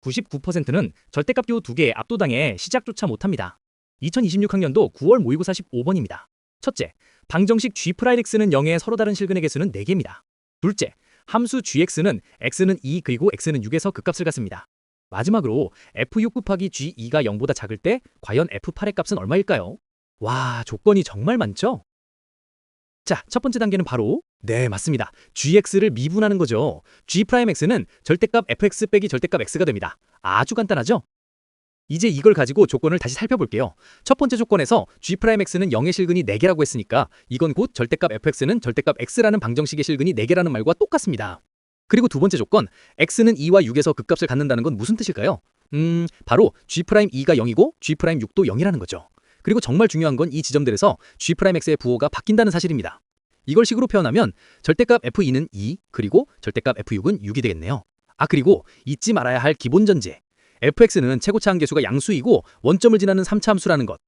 99%는 절대값 기호 2개에 압도당해 시작조차 못합니다. 2026학년도 9월 모의고사 15번입니다. 첫째, 방정식 g'x는 0에 서로 다른 실근의 개수는 4개입니다. 둘째, 함수 gx는 x는 2 그리고 x는 6에서 극값을 갖습니다. 마지막으로 f6 곱하기 g2가 0보다 작을 때 과연 f8의 값은 얼마일까요? 와, 조건이 정말 많죠? 자, 첫 번째 단계는 바로 네, 맞습니다. gx를 미분하는 거죠. g'x는 절대값 fx 빼기 절대값 x가 됩니다. 아주 간단하죠? 이제 이걸 가지고 조건을 다시 살펴볼게요. 첫 번째 조건에서 g'x는 0의 실근이 4개라고 했으니까 이건 곧 절대값 fx는 절대값 x라는 방정식의 실근이 4개라는 말과 똑같습니다. 그리고 두 번째 조건, x는 2와 6에서 극값을 갖는다는 건 무슨 뜻일까요? 음, 바로 g'2가 0이고 g'6도 0이라는 거죠. 그리고 정말 중요한 건 이 지점들에서 g'x의 부호가 바뀐다는 사실입니다. 이걸 식으로 표현하면 절대값 f2는 2, 그리고 절대값 f6은 6이 되겠네요. 아, 그리고 잊지 말아야 할 기본 전제. fx는 최고차 한계수가 양수이고 원점을 지나는 3차 함수라는 것.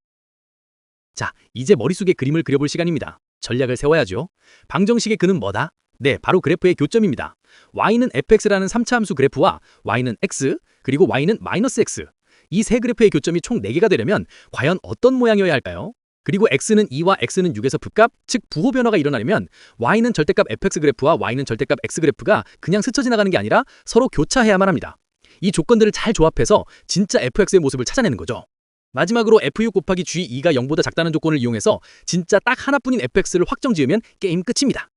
자, 이제 머릿속에 그림을 그려볼 시간입니다. 전략을 세워야죠. 방정식의 근은 뭐다? 네, 바로 그래프의 교점입니다. y는 fx라는 3차 함수 그래프와 y는 x, 그리고 y는 마이너스 x. 이 세 그래프의 교점이 총 4개가 되려면 과연 어떤 모양이어야 할까요? 그리고 x는 2와 x는 6에서 부값, 즉 부호 변화가 일어나려면 y는 절대값 fx 그래프와 y는 절대값 x 그래프가 그냥 스쳐 지나가는 게 아니라 서로 교차해야만 합니다. 이 조건들을 잘 조합해서 진짜 fx의 모습을 찾아내는 거죠. 마지막으로 f6 곱하기 g2가 0보다 작다는 조건을 이용해서 진짜 딱 하나뿐인 fx를 확정 지으면 게임 끝입니다.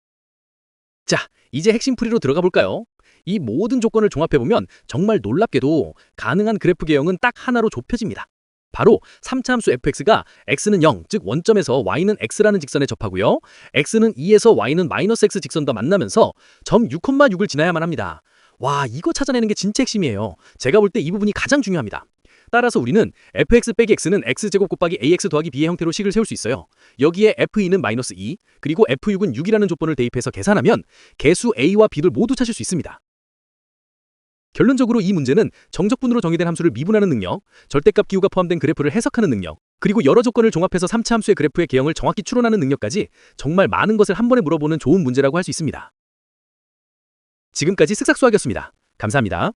자, 이제 핵심 풀이로 들어가 볼까요? 이 모든 조건을 종합해보면 정말 놀랍게도 가능한 그래프 개형은 딱 하나로 좁혀집니다. 바로 3차 함수 fx가 x는 0, 즉 원점에서 y는 x라는 직선에 접하고요. x는 2에서 y는 마이너스 x 직선과 만나면서 점 6,6을 지나야만 합니다. 와, 이거 찾아내는 게 진짜 핵심이에요. 제가 볼 때 이 부분이 가장 중요합니다. 따라서 우리는 fx 빼기 x는 x제곱 곱하기 ax 더하기 b의 형태로 식을 세울 수 있어요. 여기에 f2는 마이너스 2, 그리고 f6은 6이라는 조건을 대입해서 계산하면 개수 a와 b를 모두 찾을 수 있습니다. 결론적으로 이 문제는 정적분으로 정의된 함수를 미분하는 능력, 절대값 기호가 포함된 그래프를 해석하는 능력, 그리고 여러 조건을 종합해서 3차 함수의 그래프의 개형을 정확히 추론하는 능력까지 정말 많은 것을 한 번에 물어보는 좋은 문제라고 할 수 있습니다. 지금까지 쓱싹수학이었습니다. 감사합니다.